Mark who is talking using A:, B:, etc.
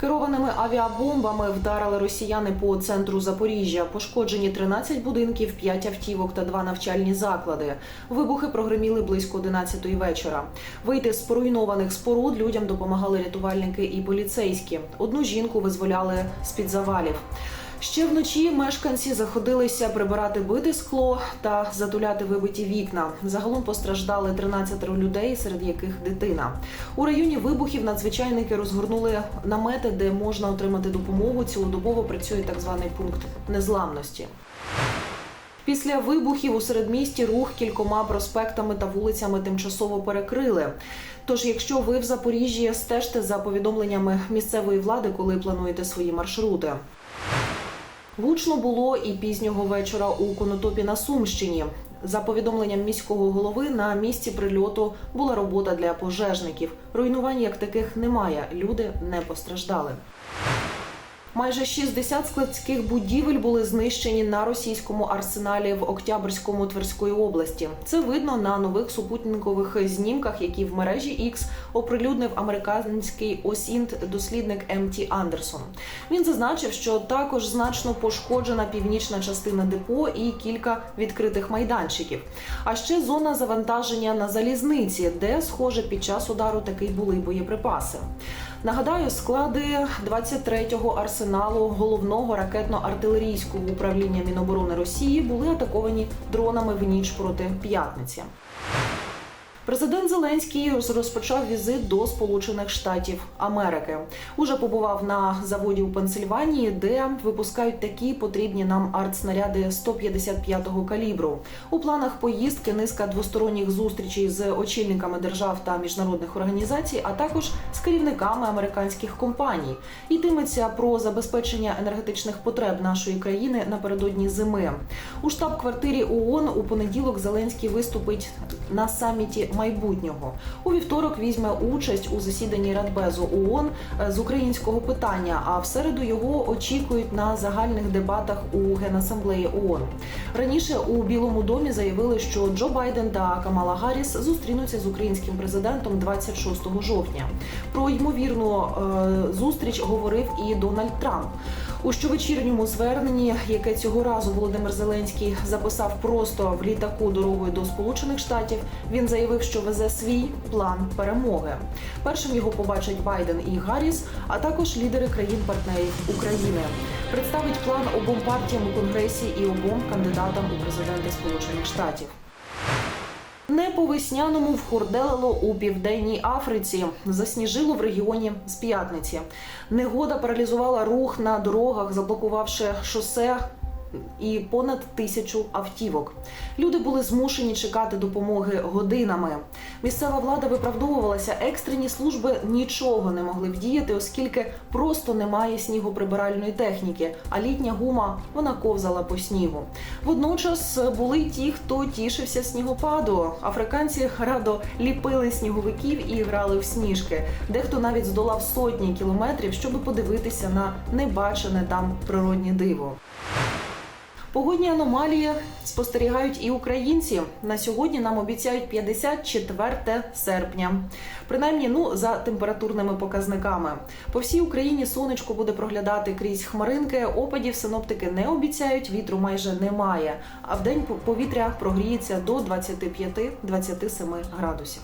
A: Керованими авіабомбами вдарили росіяни по центру Запоріжжя. Пошкоджені 13 будинків, 5 автівок та 2 навчальні заклади. Вибухи прогреміли близько 11 вечора. Вийти з поруйнованих споруд людям допомагали рятувальники і поліцейські. Одну жінку визволяли з під завалів. Ще вночі мешканці заходилися прибирати бите скло та затуляти вибиті вікна. Загалом постраждали 13 людей, серед яких дитина. У районі вибухів надзвичайники розгорнули намети, де можна отримати допомогу. Цілодобово працює так званий пункт незламності. Після вибухів у середмісті рух кількома проспектами та вулицями тимчасово перекрили. Тож, якщо ви в Запоріжжі, стежте за повідомленнями місцевої влади, коли плануєте свої маршрути. Гучно було і пізнього вечора у Конотопі на Сумщині. За повідомленням міського голови, на місці прильоту була робота для пожежників. Руйнувань як таких немає. Люди не постраждали. Майже 60 складських будівель були знищені на російському арсеналі в Октябрьському Тверської області. Це видно на нових супутникових знімках, які в мережі X оприлюднив американський осінт дослідник МТ Андерсон. Він зазначив, що також значно пошкоджена північна частина депо і кілька відкритих майданчиків. А ще зона завантаження на залізниці, де, схоже, під час удару таки були боєприпаси. Нагадаю, склади 23-го арсеналу головного ракетно-артилерійського управління Міноборони Росії були атаковані дронами в ніч проти п'ятниці. Президент Зеленський розпочав візит до Сполучених Штатів Америки. Уже побував на заводі у Пенсильванії, де випускають такі потрібні нам артснаряди 155-го калібру. У планах поїздки низка двосторонніх зустрічей з очільниками держав та міжнародних організацій, а також з керівниками американських компаній. Йтиметься про забезпечення енергетичних потреб нашої країни напередодні зими. У штаб-квартирі ООН у понеділок Зеленський виступить на саміті майбутнього. У вівторок візьме участь у засіданні Радбезу ООН з українського питання. А в середу його очікують на загальних дебатах у генасамблеї ООН. Раніше у Білому домі заявили, що Джо Байден та Камала Гарріс зустрінуться з українським президентом 26 жовтня. Про ймовірну е, зустріч говорив і Дональд Трамп. У щовечірньому зверненні, яке цього разу Володимир Зеленський записав просто в літаку дорогою до Сполучених Штатів, він заявив, що везе свій план перемоги. Першим його побачать Байден і Гарріс, а також лідери країн-партнерів України. Представить план обом партіям у конгресі і обом кандидатам у президенти Сполучених Штатів. Не по весняному вхорделило у південній Африці. Засніжило в регіоні з п'ятниці. Негода паралізувала рух на дорогах, заблокувавши шосе. І понад тисячу автівок. Люди були змушені чекати допомоги годинами. Місцева влада виправдовувалася, екстрені служби нічого не могли вдіяти, оскільки просто немає снігоприбиральної техніки, а літня гума вона ковзала по снігу. Водночас були ті, хто тішився снігопаду. Африканці радо ліпили сніговиків і грали в сніжки. Дехто навіть здолав сотні кілометрів, щоб подивитися на небачене там природнє диво. Погодні аномалії спостерігають і українці. На сьогодні нам обіцяють 54 серпня. Принаймні, ну за температурними показниками. По всій Україні сонечко буде проглядати крізь хмаринки. Опадів синоптики не обіцяють, вітру майже немає. А в день повітря прогріється до 25-27 градусів.